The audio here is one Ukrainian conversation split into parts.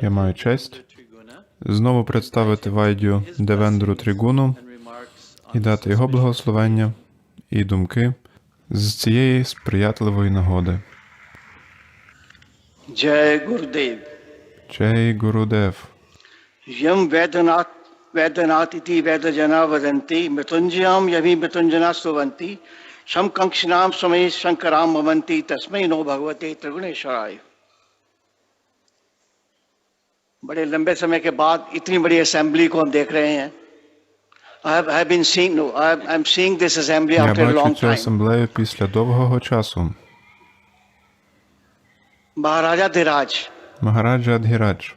Я маю честь знову представити Вайдю Девендру трігуну і дати його благословення і думки з цієї сприятливої нагоди. Джай Гурдев. Джай Гурудев. Ям Веданат Веданат іти Ведаджана ваданти, Митунджям ямі Митунджана суванти, Шамканкшинам самі Шанкарам маванти, тасмей но Бхагавате Тригунешарай. बड़े लंबे समय के बाद इतनी बड़ी असेंबली को हम देख रहे हैं I have, I have been seeing, no, I am, I'm seeing this assembly Я after a long бачу цю time. асамблею після довгого часу. Maharaja Dhiraj, Магараджа Адгірадж,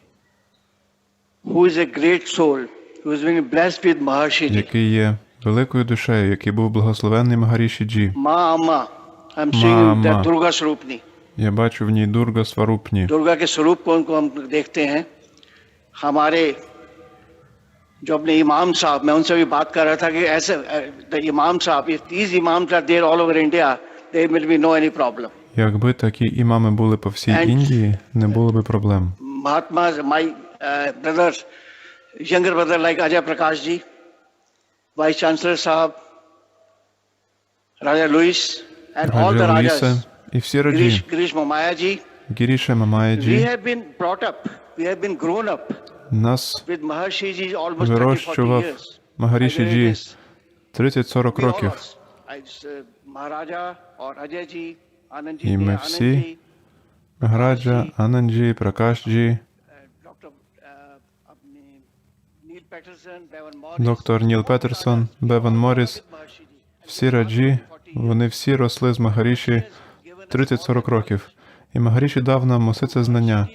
who is a great soul, who has been blessed with Maharshi Ji. який є великою душею, який був благословенний Магаріші Джі. माँ अम्मा हम seeing अम्मा। that दुर्गा स्वरूपनी Я бачу в ній Дурга Сварупні. दुर्गा के स्वरूप को उनको हम देखते हैं हमारे जो अपने इमाम साहब मैं उनसे भी बात कर रहा था कि ऐसे द इमाम साहब if these imams are there all over India there will be no any problem Якби такі імами були по всій And- Індії, не було би проблем. Mahatma my uh, brothers younger brother like Ajay Prakash ji vice chancellor साहब Raja Louis and all the Раджа rajas Луїса і всі Girish, раджі, Girish Mamaya ji Гіріша Мамая We Джі, have been brought up, we have been grown up нас вирощував Магаріші Джі 30-40 років. І ми всі, Меграджа, Ананджі, Пракашджі, доктор Ніл Петерсон, Беван Моріс, всі раджі, вони всі росли з Магаріші 30-40 років. І Магаріші дав нам усе це знання.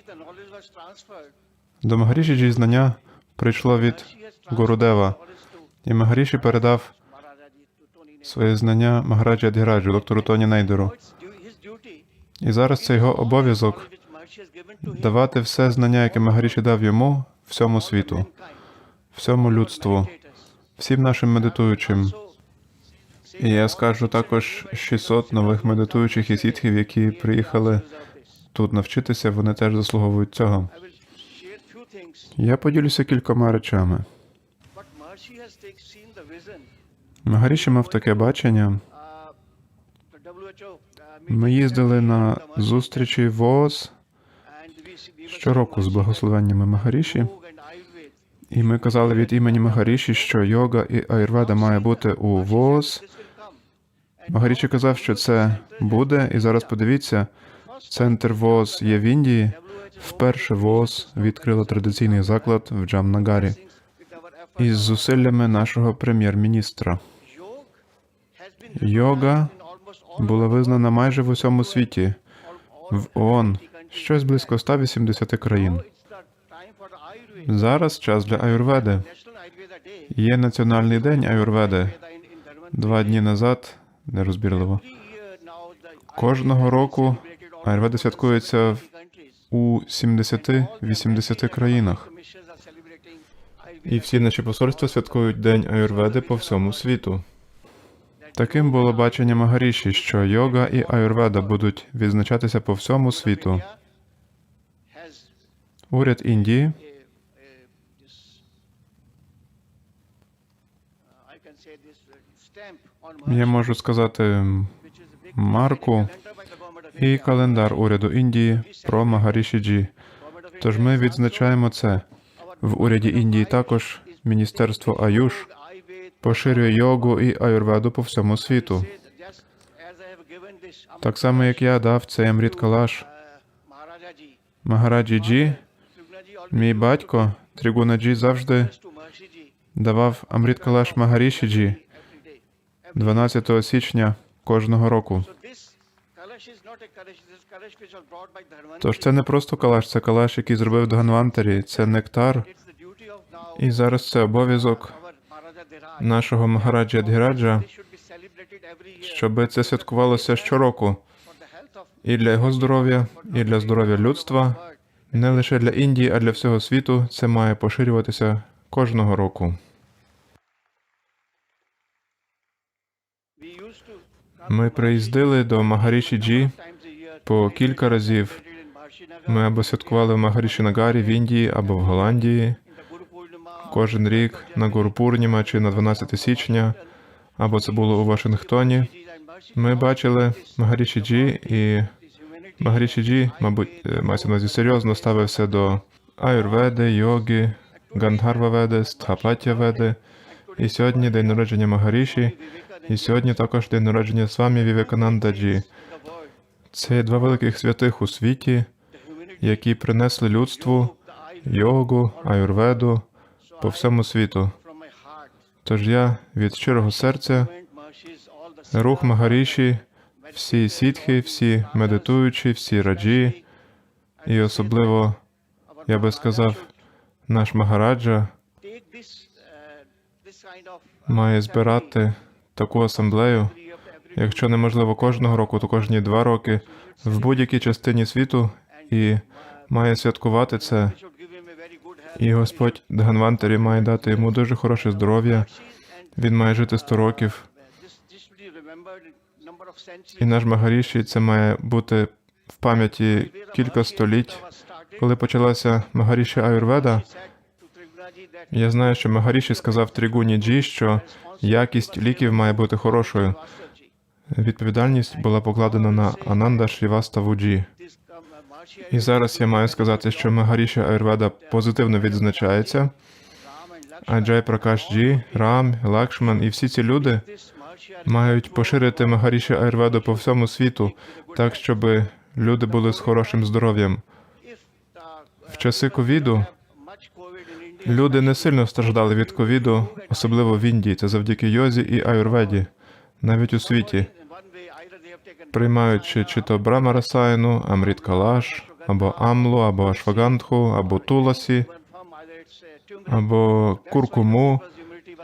До Магаріші знання прийшло від Гурудева. І Магаріші передав своє знання Магараджі Адгіраджу, доктору Тоні Нейдеру. І зараз це його обов'язок давати все знання, яке Магаріші дав йому, всьому світу, всьому людству, всім нашим медитуючим. І я скажу також 600 нових медитуючих і сітхів, які приїхали тут навчитися, вони теж заслуговують цього. Я поділюся кількома речами. Магаріші мав таке бачення. Ми їздили на зустрічі were щороку з благословеннями Магаріші, і ми казали від імені Магаріші, що йога і аюрведа має бути у come. Магарічі казав, що це буде, і зараз подивіться, центр ВОЗ є в Індії. Вперше ВОЗ відкрило традиційний заклад в Джамнагарі із зусиллями нашого прем'єр-міністра. Йога була визнана майже в усьому світі, в ООН, щось близько 180 країн. Зараз час для аюрведи. Є національний день аюрведи. Два дні назад, нерозбірливо. Кожного року аюрведа святкується в-. У 70-80 країнах. І всі наші посольства святкують День аюрведи по всьому світу. Таким було бачення Магаріші, що йога і аюрведа будуть відзначатися по всьому світу. Уряд Індії я можу сказати марку і календар уряду Індії про Магаріші Джі. Government of Тож ми відзначаємо це. В уряді Індії також Міністерство Аюш поширює йогу і аюрведу по всьому світу. Так само, як я дав цей Амріт Калаш Магараджі Джі, мій батько Тригуна Джі завжди давав Амріт Калаш Магаріші Джі 12 січня кожного року. Тож це не просто калаш, це калаш, який зробив Дганвантарі, це нектар. І зараз це обов'язок нашого every year щоб це святкувалося щороку і для його здоров'я, і для здоров'я людства. Не лише для Індії, а для всього світу. Це має поширюватися кожного року. Ми приїздили до Магаріші Джі по кілька разів, Ми або святкували в Магаріші Нагарі в Індії, або в Голландії кожен рік на Гуру Пурніма чи на 12 січня, або це було у Вашингтоні. Ми бачили Магаріші Джі, і Магаріші Джі, мабуть, е, мається на серйозно ставився до аюрведи, йоги, Гандхарва Веди, Стхапатя Веди. І сьогодні день народження Магаріші, і сьогодні також день народження Свамі Вівекананда Джі. Це два великих святих у світі, які принесли людству йогу, аюрведу по всьому світу. Тож я від щирого серця, рух Магаріші, всі сітхи, всі медитуючі, всі раджі, і особливо, я би сказав, наш Магараджа має збирати таку асамблею, якщо неможливо кожного року, то кожні два роки в будь-якій частині світу і має святкувати це. І Господь Дганвантарі має дати йому дуже хороше здоров'я. Він має жити 100 років. І наш Магаріші це має бути в пам'яті кілька століть. Коли почалася Магаріші Аюрведа, я знаю, що Магаріші сказав Трігуні Джі, що якість ліків має бути хорошою. Відповідальність була покладена на Ананда Шріваставу Джі. І зараз я маю сказати, що Магаріші Аюрведа позитивно відзначається. А Джай Пракаш Джі, Рам, Лакшман і всі ці люди мають поширити Магаріші Аюрведу по всьому світу, так щоб люди були з хорошим здоров'ям. В часи ковіду люди не сильно страждали від ковіду, особливо в Індії. Це завдяки йозі і аюрведі, навіть у світі, приймаючи чи то Брамарасайну, Амріт Калаш, або Амлу, або Ашвагандху, або Туласі, або куркуму.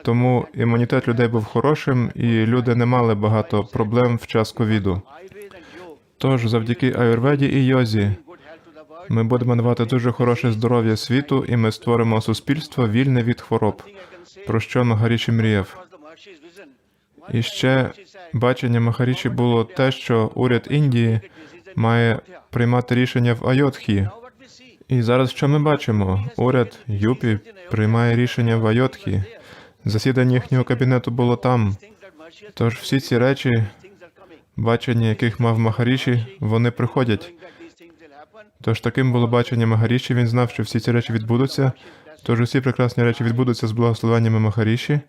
Тому імунітет людей був хорошим, і люди не мали багато проблем в час ковіду. Тож, завдяки аюрведі і йозі, ми будемо давати дуже хороше здоров'я світу, і ми створимо суспільство вільне від хвороб, про що Магаріші мріяв. І ще бачення Махаріші було те, що уряд Індії має приймати рішення в Айотхі. І зараз що ми бачимо? Уряд Юпі приймає рішення в Айотхі. Засідання їхнього кабінету було там. Тож всі ці речі, бачення яких мав Махаріші, вони приходять. Тож таким було бачення Магаріші. Він знав, що всі ці речі відбудуться. Тож усі прекрасні речі відбудуться з благословеннями Махаріші.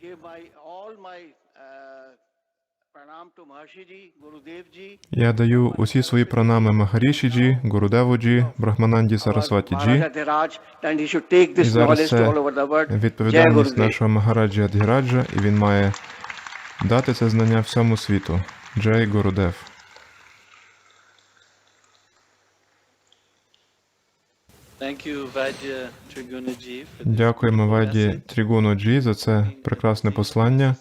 Я даю усі свої пранами Махаріші Джі, Гурудеву Джі, Брахмананді Сарасваті Джі. І зараз це відповідальність нашого Магараджі Адгіраджа, і він має дати це знання всьому світу. Джей Гурудев. Дякуємо Веді Трігуну Джі за це прекрасне послання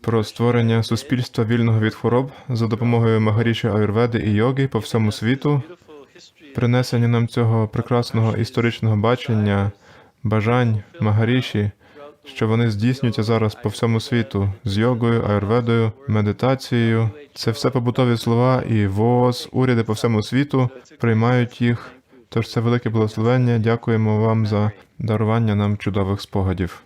про створення суспільства вільного від хвороб за допомогою Магаріші Аюрведи і йоги по всьому світу. Принесення нам цього прекрасного історичного бачення, бажань Магаріші, що вони здійснюються зараз по всьому світу з йогою, аюрведою, медитацією. Це все побутові слова, і ВООЗ, уряди по всьому світу приймають їх. Тож це велике благословення. Дякуємо вам за дарування нам чудових спогадів.